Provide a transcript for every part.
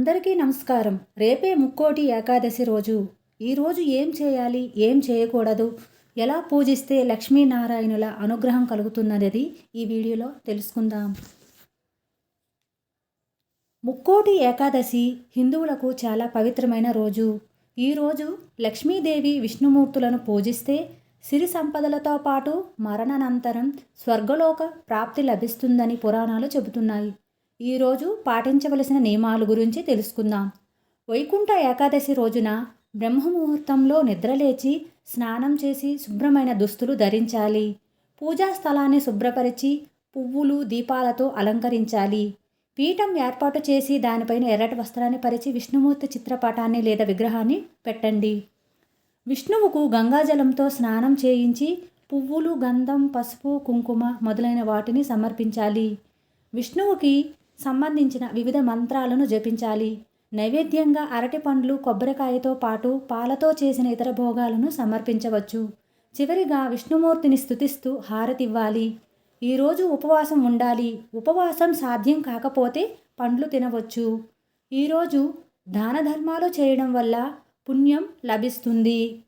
అందరికీ నమస్కారం. రేపే ముక్కోటి ఏకాదశి రోజు. ఈరోజు ఏం చేయాలి? ఏం చేయకూడదు? ఎలా పూజిస్తే లక్ష్మీనారాయణుల అనుగ్రహం కలుగుతున్నది ఈ వీడియోలో తెలుసుకుందాం. ముక్కోటి ఏకాదశి హిందువులకు చాలా పవిత్రమైన రోజు. ఈరోజు లక్ష్మీదేవి విష్ణుమూర్తులను పూజిస్తే సిరి సంపదలతో పాటు మరణానంతరం స్వర్గలోక ప్రాప్తి లభిస్తుందని పురాణాలు చెబుతున్నాయి. ఈరోజు పాటించవలసిన నియమాల గురించి తెలుసుకుందాం. వైకుంఠ ఏకాదశి రోజున బ్రహ్మముహూర్తంలో నిద్రలేచి స్నానం చేసి శుభ్రమైన దుస్తులు ధరించాలి. పూజా స్థలాన్ని శుభ్రపరిచి పువ్వులు దీపాలతో అలంకరించాలి. పీఠం ఏర్పాటు చేసి దానిపైన ఎర్రటి వస్త్రాన్ని పరిచి విష్ణుమూర్తి చిత్రపటాన్ని లేదా విగ్రహాన్ని పెట్టండి. విష్ణువుకు గంగాజలంతో స్నానం చేయించి పువ్వులు గంధం పసుపు కుంకుమ మొదలైన వాటిని సమర్పించాలి. విష్ణువుకి సంబంధించిన వివిధ మంత్రాలను జపించాలి. నైవేద్యంగా అరటి పండ్లు కొబ్బరికాయతో పాటు పాలతో చేసిన ఇతర భోగాలను సమర్పించవచ్చు. చివరిగా విష్ణుమూర్తిని స్థుతిస్తూ హారతివ్వాలి. ఈరోజు ఉపవాసం ఉండాలి. ఉపవాసం సాధ్యం కాకపోతే పండ్లు తినవచ్చు. ఈరోజు దాన ధర్మాలు చేయడం వల్ల పుణ్యం లభిస్తుంది.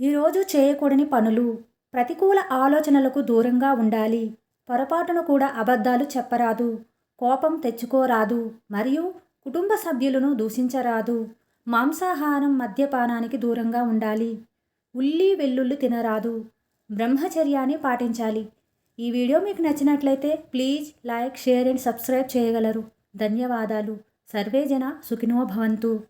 ఈరోజు చేయకూడని పనులు. ప్రతికూల ఆలోచనలకు దూరంగా ఉండాలి. పొరపాటును కూడా అబద్ధాలు చెప్పరాదు. కోపం తెచ్చుకోరాదు మరియు కుటుంబ సభ్యులను దూషించరాదు. మాంసాహారం మద్యపానానికి దూరంగా ఉండాలి. ఉల్లి వెల్లుల్లి తినరాదు. బ్రహ్మచర్యాన్ని పాటించాలి. ఈ వీడియో మీకు నచ్చినట్లయితే please like share and subscribe చేయగలరు. ధన్యవాదాలు. సర్వేజన సుఖినో భవంతు.